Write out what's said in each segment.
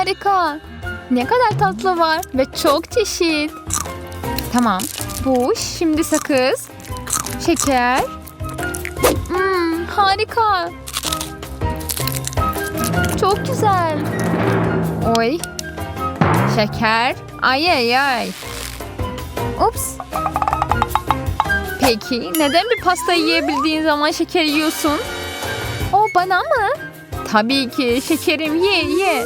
Harika. Ne kadar tatlı var ve çok çeşit. Tamam. Bu şimdi sakız. Şeker. Hmm, harika. Çok güzel. Oy. Şeker. Ay ay ay. Ups. Peki neden bir pasta yiyebildiğin zaman şeker yiyorsun? O bana mı? Tabii ki şekerim ye ye.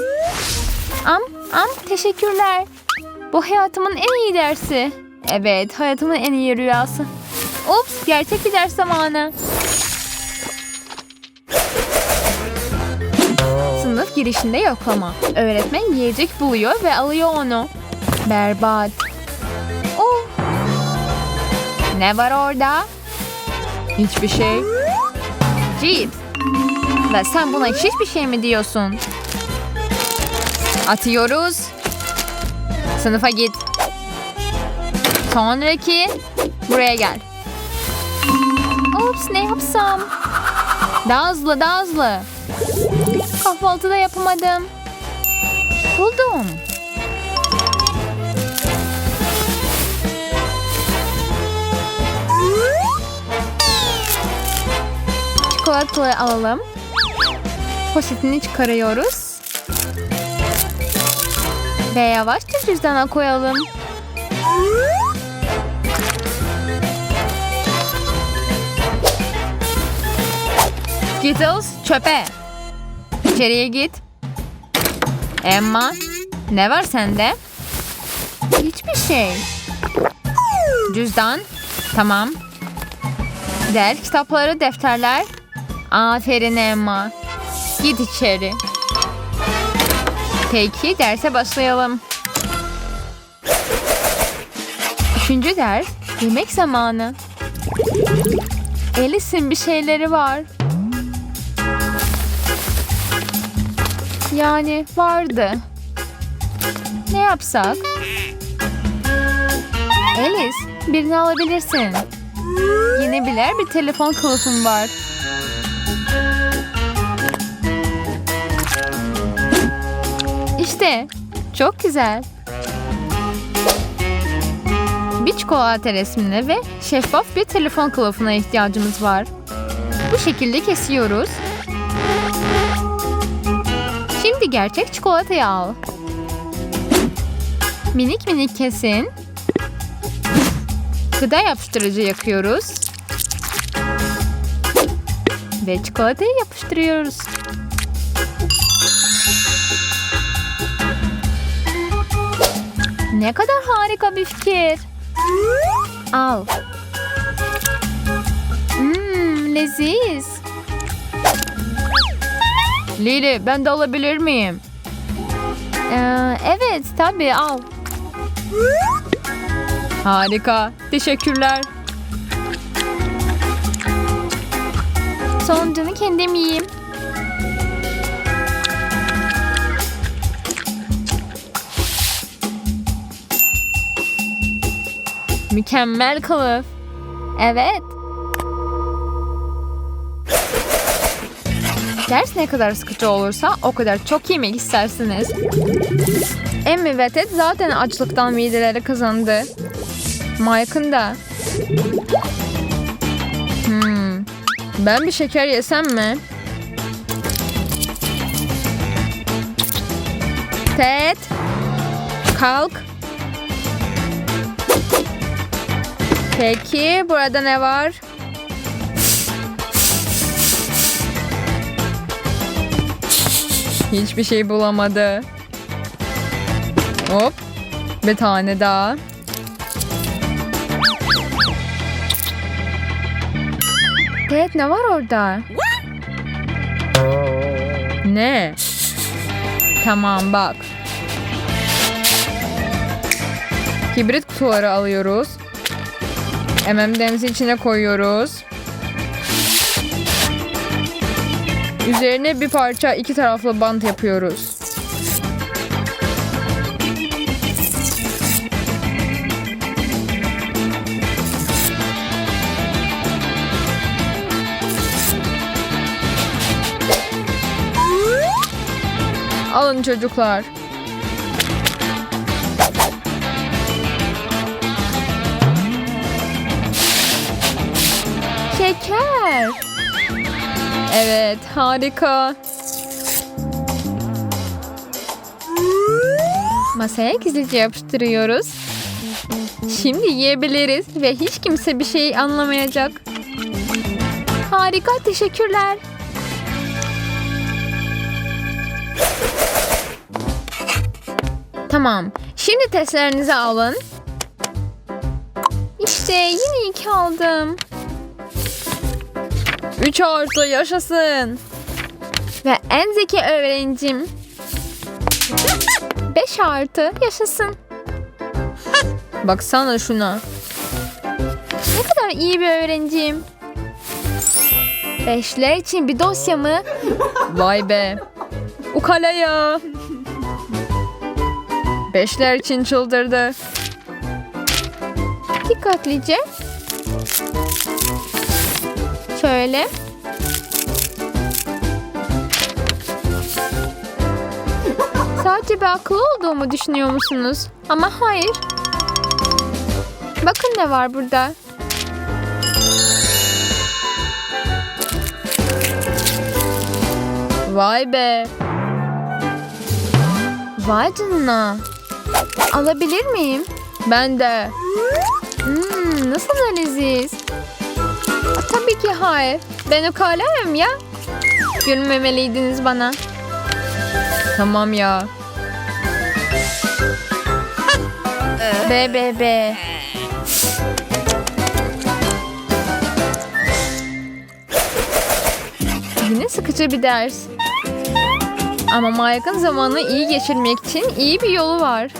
Am am teşekkürler. Bu hayatımın en iyi dersi. Evet hayatımın en iyi rüyası. Ups gerçek bir ders zamanı. Sınıf girişinde yoklama. Öğretmen yiyecek buluyor ve alıyor onu. Berbat. Oh. Ne var orada? Hiçbir şey. Cips. Ve sen buna hiçbir şey mi diyorsun? Atıyoruz. Sınıfa git. Sonraki buraya gel. Ops ne yapsam? Daha hızlı daha hızlı. Kahvaltıda yapamadım. Buldum. Çikolatayı alalım. Poşetini çıkarıyoruz. Ve yavaşça cüzdana koyalım. Skittles çöpe. İçeriye git. Emma, ne var sende? Hiçbir şey. Cüzdan, tamam. Ders kitapları, defterler. Aferin Emma. Git içeri. Peki derse başlayalım. Üçüncü ders yemek zamanı. Alice'in bir şeyleri var. Yani vardı. Ne yapsak? Alice birini alabilirsin. Yine birer bir telefon kılıfım var. İşte çok güzel. Bir çikolata resmine ve şeffaf bir telefon kılıfına ihtiyacımız var. Bu şekilde kesiyoruz. Şimdi gerçek çikolatayı al. Minik minik kesin. Gıda yapıştırıcı yakıyoruz. Ve çikolatayı yapıştırıyoruz. Ne kadar harika bir fikir. Al. Mmm leziz. Lili ben de alabilir miyim? Ee, evet tabii al. Harika. Teşekkürler. Sonuncunu kendim yiyeyim. Mükemmel kılıf. Evet. Ders ne kadar sıkıcı olursa o kadar çok yemek istersiniz. Emmy ve Ted zaten açlıktan mideleri kazandı. Mike'ın da. Hmm. Ben bir şeker yesem mi? Ted. Kalk. Peki burada ne var? Hiçbir şey bulamadı. Hop. Bir tane daha. Evet ne var orada? Ne? Tamam bak. Kibrit kutuları alıyoruz. M&M'si içine koyuyoruz. Üzerine bir parça iki taraflı bant yapıyoruz. Alın çocuklar. Evet harika. Masaya gizlice yapıştırıyoruz. Şimdi yiyebiliriz ve hiç kimse bir şey anlamayacak. Harika, teşekkürler. Tamam, şimdi testlerinizi alın. İşte yine iki aldım. Üç artı yaşasın. Ve en zeki öğrencim. Beş artı yaşasın. Baksana şuna. Ne kadar iyi bir öğrenciyim. Beşler için bir dosya mı? Vay be. Ukala ya. Beşler için çıldırdı. Dikkatlice. Şöyle. Sadece bir akıllı olduğumu düşünüyor musunuz? Ama hayır. Bakın ne var burada. Vay be. Vay canına. Alabilir miyim? Ben de. Hmm, nasıl da. Tabii ki hayır. Ben ukalayım ya. Gülmemeliydiniz bana. Tamam ya. Be be be. Yine sıkıcı bir ders. Ama Mike'ın zamanını iyi geçirmek için iyi bir yolu var.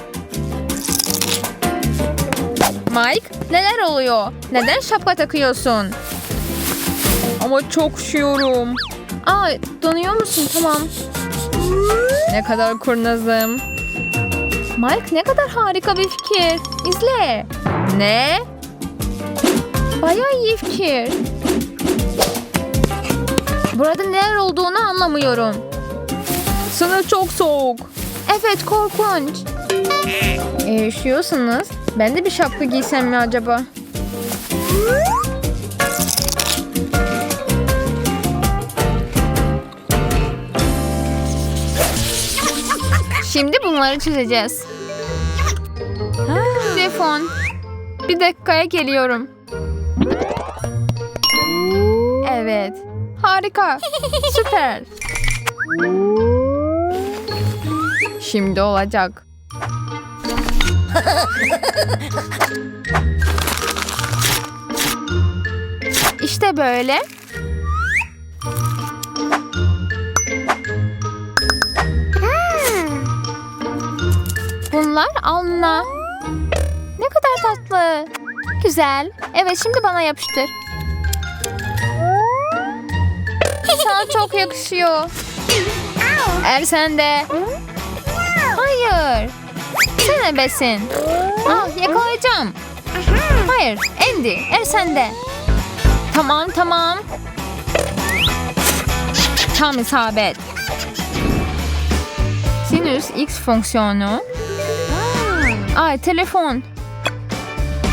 Mike, neler oluyor? Neden şapka takıyorsun? Ama çok üşüyorum. Aa, donuyor musun? Tamam. Ne kadar kurnazım. Mike ne kadar harika bir fikir. İzle. Ne? Bayağı iyi fikir. Burada neler olduğunu anlamıyorum. Sana çok soğuk. Evet korkunç. E, üşüyorsunuz. Ben de bir şapka giysem mi acaba? Bunları çözeceğiz. Telefon. Bir dakikaya geliyorum. Evet. Harika. Süper. Şimdi olacak. İşte böyle. Bunlar alnına. Ne kadar tatlı. Güzel. Evet şimdi bana yapıştır. Sana çok yakışıyor. Er sende. Hayır. Sen besin. Ah yakalayacağım. Hayır Andy er sende. Tamam tamam. Tam isabet. Sinüs X fonksiyonu. Ay telefon.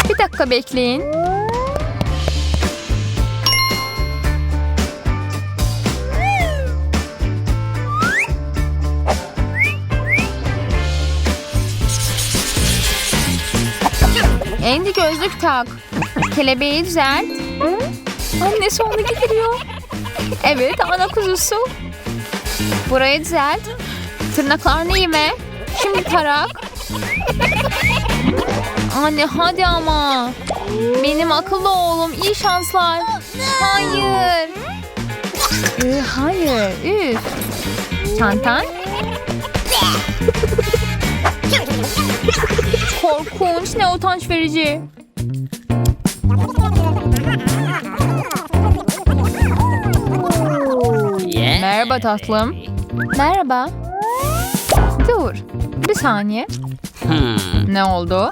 Bir dakika bekleyin. Andy gözlük tak. Kelebeği düzelt. Annesi onu gidiyor. Evet ana kuzusu. Burayı düzelt. Tırnaklarını yeme. Şimdi tarak. Anne hadi ama. Benim akıllı oğlum iyi şanslar. Hayır. Ee, hayır. Üf. Çantan. Korkunç ne utanç verici. Merhaba tatlım. Merhaba. Dur. Bir saniye. Ne oldu?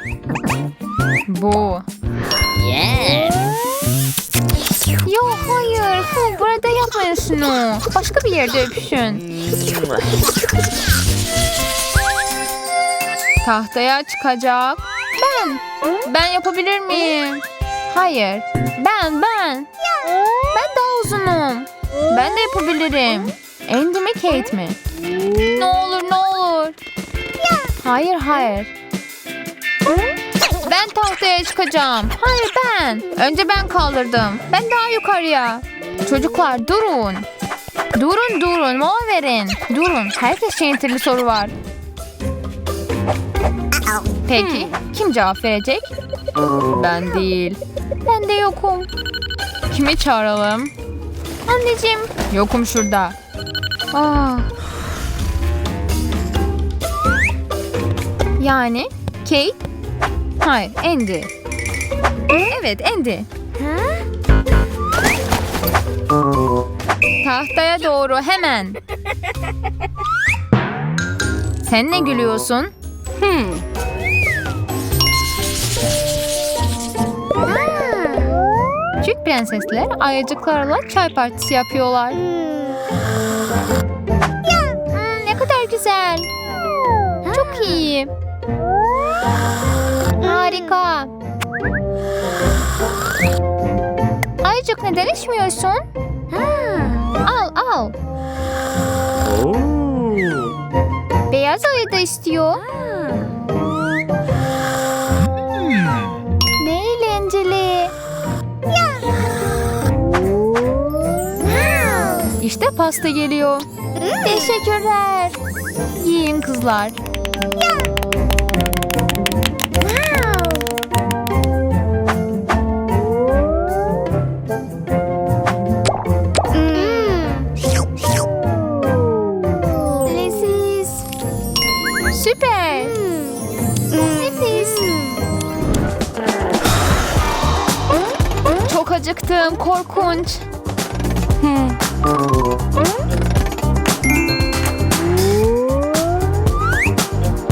Bu. Yes. Yok hayır. Hu, burada yapmayın şunu. Başka bir yerde öpüşün. Tahtaya çıkacak. Ben. Ben yapabilir miyim? Hayır. Ben ben. daha uzunum. Ben de yapabilirim. Andy mi Kate mi? Ne olur ne olur. Hayır hayır. Ben tahtaya çıkacağım. Hayır ben. Önce ben kaldırdım. Ben daha yukarıya. Çocuklar durun. Durun durun mola verin. Durun. Herkes şentirli soru var. Peki kim cevap verecek? Ben değil. Ben de yokum. Kimi çağıralım? Anneciğim. Yokum şurada. Aa. Yani Kate? Hayır Andy. Evet Andy. Tahtaya doğru hemen. Sen ne gülüyorsun? Küçük prensesler ayıcıklarla çay partisi yapıyorlar. Hmm, ne kadar güzel. Çok iyi. Harika. Ayıcık neden içmiyorsun? Al al. Beyaz ayı da istiyor. Ne eğlenceli. İşte pasta geliyor. Teşekkürler. Yiyin kızlar. Leziz. Acıktım. Korkunç.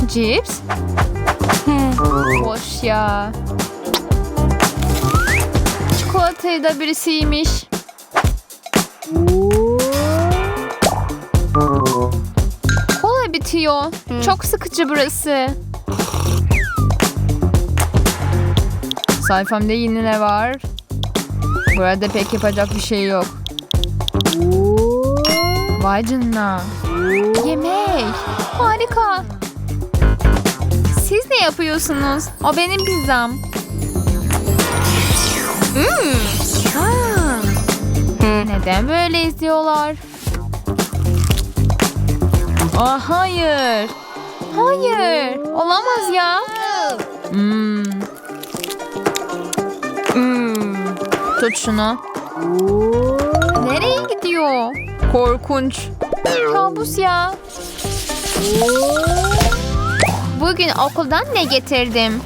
Cips? Boş ya. Çikolatayı da birisiymiş. Kola bitiyor. Çok sıkıcı burası. Sayfamda yine ne var? Burada pek yapacak bir şey yok. Vay canına. Yemek. Harika. Siz ne yapıyorsunuz? O benim pizzam. Hmm. Neden böyle izliyorlar? Aa, hayır. Hayır. Olamaz ya. Hmm. Tut şunu. Nereye gidiyor? Korkunç. Kabus ya. Bugün okuldan ne getirdim?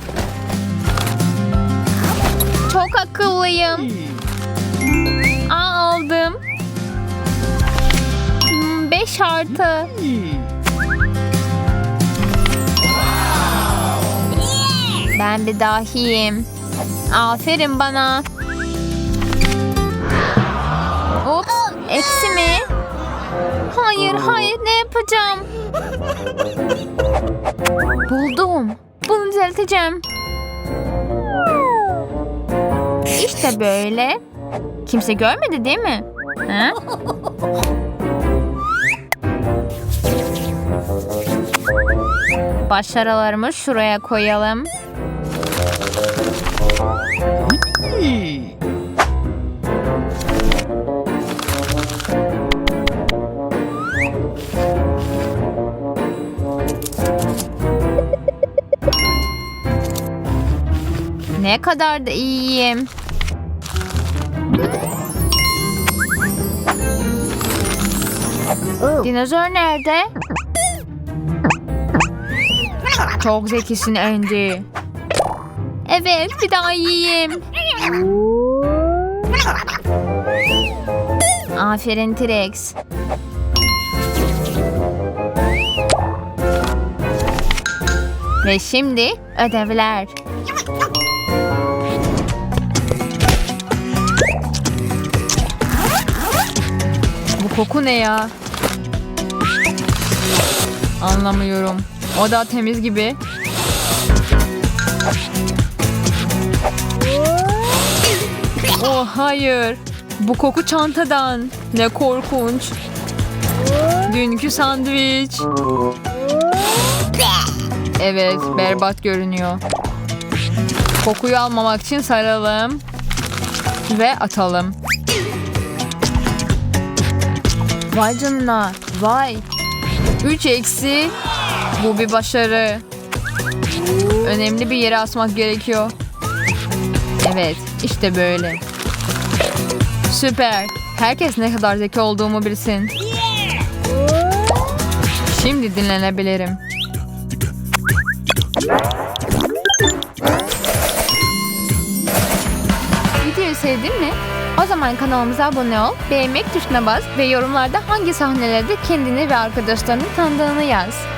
Çok akıllıyım. Aa, aldım. Hmm, Beş artı. Ben bir dahiyim. Aferin bana. Eksi mi? Hayır, hayır, ne yapacağım? Buldum. Bunu düzelteceğim. İşte böyle. Kimse görmedi değil mi? Ha? Başaralarımı şuraya koyalım. Ne kadar da iyiyim. Dinozor nerede? Çok zekisin Andy. Evet, bir daha yiyeyim. Aferin T-Rex. Ve şimdi ödevler. Koku ne ya? Anlamıyorum. O da temiz gibi. Oh hayır. Bu koku çantadan. Ne korkunç. Dünkü sandviç. Evet, berbat görünüyor. Kokuyu almamak için saralım. Ve atalım. Vay canına. Vay. 3 eksi. Bu bir başarı. Önemli bir yere asmak gerekiyor. Evet, işte böyle. Süper. Herkes ne kadar zeki olduğumu bilsin. Şimdi dinlenebilirim. Videoyu sevdin mi? O zaman kanalımıza abone ol, beğenmek tuşuna bas ve yorumlarda hangi sahnelerde kendini ve arkadaşlarını tanıdığını yaz.